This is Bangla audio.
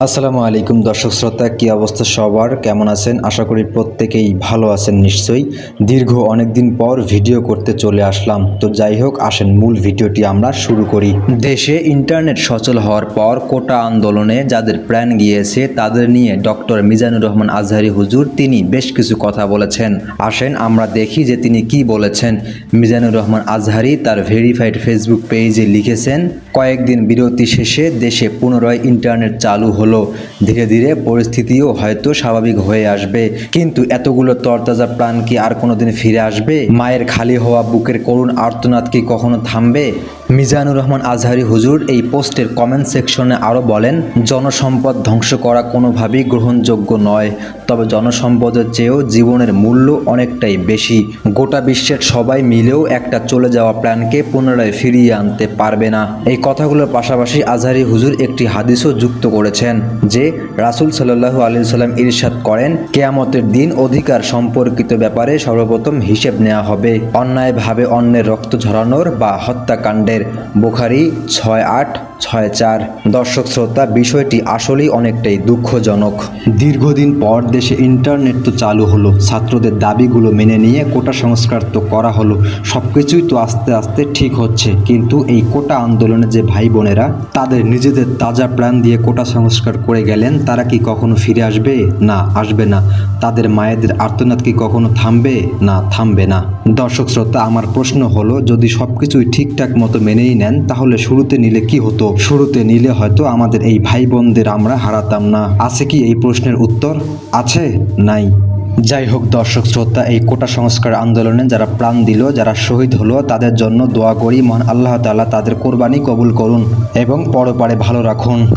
আসসালামু আলাইকুম দর্শক শ্রোতা, কি অবস্থা সবার? কেমন আছেন? আশা করি প্রত্যেকেই ভালো আছেন নিশ্চয়ই। দীর্ঘ অনেক দিন পর ভিডিও করতে চলে আসলাম। তো যাই হোক, আসেন মূল ভিডিওটি আমরা শুরু করি। দেশে ইন্টারনেট সচল হওয়ার পর কোটা আন্দোলনে যাদের প্রাণ গিয়েছে, তাদের নিয়ে ডক্টর মিজানুর রহমান আজহারি হুজুর, তিনি বেশ কিছু কথা বলেছেন। আসেন, আমরা দেখি যে তিনি কি বলেছেন। মিজানুর রহমান আজহারি তার ভেরিফাইড ফেসবুক পেজে লিখেছেন, কয়েকদিন বিরতি শেষে দেশে পুনরায় ইন্টারনেট চালু হলো। ধীরে ধীরে পরিস্থিতিও হয়তো স্বাভাবিক হয়ে আসবে। কিন্তু এতগুলো তরতাজা প্রাণ কি আর কোনোদিন ফিরে আসবে? মায়ের খালি হওয়া বুকের করুণ আর্তনাদ কি কখনো থামবে? মিজানুর রহমান আজহারি হুজুর এই পোস্টের কমেন্ট সেকশনে আরও বলেন, জনসম্পদ ধ্বংস করা কোনোভাবেই গ্রহণযোগ্য নয়, তবে জনসম্পদের চেয়েও জীবনের মূল্য অনেকটাই বেশি। গোটা বিশ্বের সবাই মিলেও একটা চলে যাওয়া প্ল্যানকে পুনরায় ফিরিয়ে আনতে পারবে না। এই কথাগুলোর পাশাপাশি আজহারি হুজুর একটি হাদিসও যুক্ত করেছেন যে, রাসূল সাল্লাল্লাহু আলাইহি সাল্লাম ইরশাদ করেন, কেয়ামতের দিন অধিকার সম্পর্কিত ব্যাপারে সর্বপ্রথম হিসেব নেওয়া হবে। অন্যায়ভাবে অন্যের রক্ত ঝরানোর বা হত্যাকাণ্ডের বুখারি ছয় আট ছয় চার। দর্শক শ্রোতা, বিষয়টি আসলেই অনেকটাই দুঃখজনক। দীর্ঘদিন পর দেশে ইন্টারনেট তো চালু হলো, ছাত্রদের দাবিগুলো মেনে নিয়ে কোটা সংস্কার তো করা হলো সব কিছুই তো আস্তে আস্তে ঠিক হচ্ছে। কিন্তু এই কোটা আন্দোলনে যে ভাই বোনেরা, তাদের নিজেদের তাজা প্রাণ দিয়ে কোটা সংস্কার করে গেলেন, তারা কি কখনো ফিরে আসবে? না আসবে না। তাদের মায়েদের আর্তনাদ কি কখনো থামবে? না থামবে না। দর্শক শ্রোতা, আমার প্রশ্ন হলো, যদি সবকিছুই ঠিকঠাক মতো মেনেই নেন, তাহলে শুরুতে নিলে কি হতো? শুরুতে নিলে হয়তো আমাদের এই ভাই বোনদের আমরা হারাতাম না। আছে কি এই প্রশ্নের উত্তর? আছে? নাই। যাই হোক দর্শক শ্রোতা, এই কোটা সংস্কার আন্দোলনে যারা প্রাণ দিল, যারা শহীদ হলো, তাদের জন্য দোয়া করি, মহান আল্লাহ তাআলা তাদের কোরবানি কবুল করুন এবং পরপারে ভালো রাখুন।